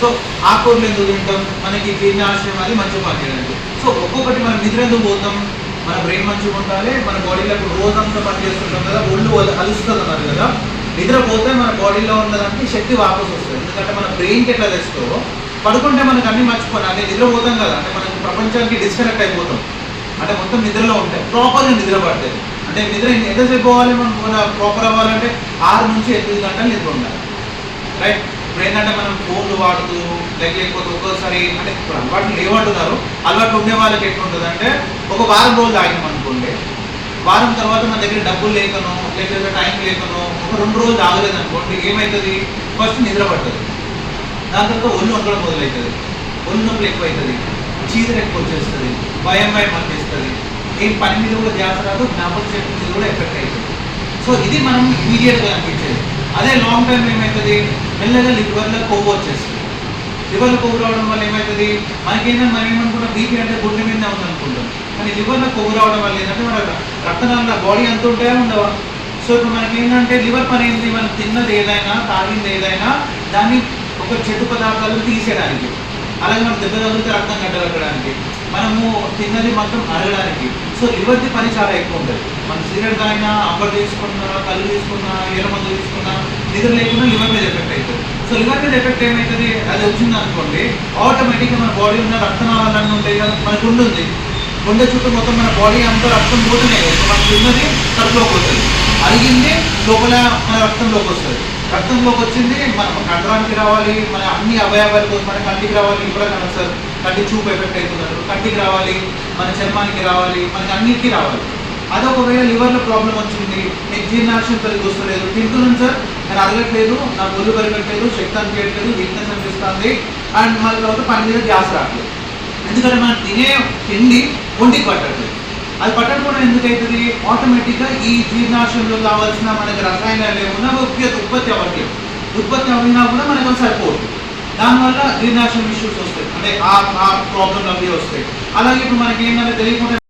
So ఆకుకూరలు ఎందుకు తింటాం మనకి జీర్ణాశయం అది మంచిగా పనిచేయడానికి సో ఒక్కొక్కటి మనం నిద్ర ఎందుకు పోతాం? మన బ్రెయిన్ మంచిగా ఉండాలి మన బాడీలో ఇప్పుడు రోజంతా పని చేస్తుంటాం కదా ఒళ్ళు అలుస్తుంది అన్నారు కదా. నిద్ర పోతే మన బాడీలో ఉన్నదానికి శక్తి వాపస్ వస్తుంది. ఎందుకంటే మన బ్రెయిన్కి ఎట్లా తెస్తో పడుకుంటే మనకు అన్ని మర్చిపోయి అంటే నిద్రపోతాం కదా అంటే మనకి ప్రపంచానికి డిస్కనెక్ట్ అయిపోతాం. అంటే మొత్తం నిద్రలో ఉంటాయి. ప్రాపర్గా నిద్ర పడుతుంది అంటే నిద్ర ఎంతసేపు పోవాలి మనం ప్రాపర్ అవ్వాలంటే ఆరు నుంచి ఎనిమిది గంటలు నిద్ర ఉండాలి. రైట్? ఇప్పుడు ఏంటంటే మనం ఫోన్లు వాడుతూ లేక లేకపోతే ఒక్కోసారి అంటే ఇప్పుడు అలవాటు లేవంటున్నారు అలవాటు ఉండే వాళ్ళకి ఎట్లుంటుంది అంటే ఒక వారం రోజులు ఆగినాం అనుకోండి. వారం తర్వాత మన దగ్గర డబ్బులు లేకనో లేకపోతే టైం లేకనో ఒక రెండు రోజులు ఆగలేదు అనుకోండి ఏమవుతుంది ఫస్ట్ నిద్ర పడుతుంది. దాని తర్వాత ఒళ్ళు వంకడం మొదలవుతుంది ఒళ్ళు నొప్పులు ఎక్కువ అవుతుంది చీదర ఎక్కువ వచ్చేస్తుంది. భయం భయం అనిపిస్తుంది. ఏం పని మీద కూడా ధ్యాస రాదు జ్ఞాపక శక్తి మీద కూడా ఎఫెక్ట్ అవుతుంది సో ఇది మనం ఇమీడియట్గా అనిపించేది. అదే లాంగ్ టైం ఏమవుతుంది మెల్లగా లివర్లో కొవ్వు వచ్చేస్తుంది. లివర్లో కొవ్వు రావడం వల్ల ఏమవుతుంది మనకేంటంటే మనం ఏమనుకుంటాం బీపీ అంటే గుండె మీద ఉంది అనుకుంటాం. కానీ లివర్లో కొవ్వు రావడం వల్ల ఏంటంటే మన రక్తనాళ బాడీ ఎంత ఉంటాయా ఉండవా? సో ఇప్పుడు మనకి ఏంటంటే లివర్ పని ఏంటి? మనం తిన్నది ఏదైనా తాగింది ఏదైనా దాన్ని ఒక చెడు పదార్థాలు తీసేయడానికి. అలాగే మనం దెబ్బ తగిలితే రక్తం గడ్డగట్టడానికి మనము తిన్నది మాత్రం అరగడానికి. సో ఇవన్నీ పని చాలా ఎక్కువ ఉంటుంది. మనం సిగరెట్ తాగినా అంబర్ తీసుకున్నా కళ్ళు తీసుకున్నా ఏల మందు తీసుకున్నా నిద్ర లేకుండా లివర్ మీద ఎఫెక్ట్ అవుతుంది సో లివర్ మీద ఎఫెక్ట్ ఏమవుతుంది అది వచ్చింది అనుకోండి ఆటోమేటిక్గా మన బాడీ ఉన్న రక్తనాళాలన్నీ ఉంటాయి కదా మనకు ఉంటుంది గుండె చుట్టూ మొత్తం మన బాడీ అంతా రక్తం పోతున్నాయి కదా మనకు తిన్నది కడుపులోకి పోతుంది. అరిగింది లోపల మన రక్తంలోకి వస్తుంది. రక్తంలోకి వచ్చింది మన కండరానికి రావాలి. మన అన్ని అవయవాలకు మన కంటికి రావాలి. ఇప్పుడు కదా సార్. కంటి చూపు ఎఫెక్ట్ అవుతున్నారు కంటికి రావాలి. మన చర్మానికి రావాలి. మనకి అన్నిటికీ రావాలి. అది ఒకవేళ లివర్లో ప్రాబ్లం వచ్చింది. నేను జీర్ణాశయం సరిగ్గా వస్తలేదు తింటున్నాను సార్. నేను అరగట్లేదు. నా ఒళ్ళు పెరగట్లేదు. శక్తి అనిపించట్లేదు వీక్నెస్ అనిపిస్తుంది. అండ్ మన తర్వాత పని మీద గ్యాస్ రావట్లేదు. ఎందుకంటే మనం తినే తిండి ఒంటికి పట్టట్లేదు. అది పట్టకపోవడం ఎందుకు అవుతుంది ఆటోమేటిక్గా ఈ జీర్ణాశయంలో కావాల్సిన మనకి రసాయనాలు ఏమన్నా ఉత్పత్తి ఉత్పత్తి అవ్వట్లేదు ఉత్పత్తి అవినా కూడా మనకు అది సరిపోదు. దానివల్ల జీర్ణాశయం ఇష్యూస్ వస్తాయి. అంటే ఆ ఆ ప్రాబ్లం అవి వస్తాయి. అలాగే ఇప్పుడు మనకి ఏంటంటే తెలియకుండా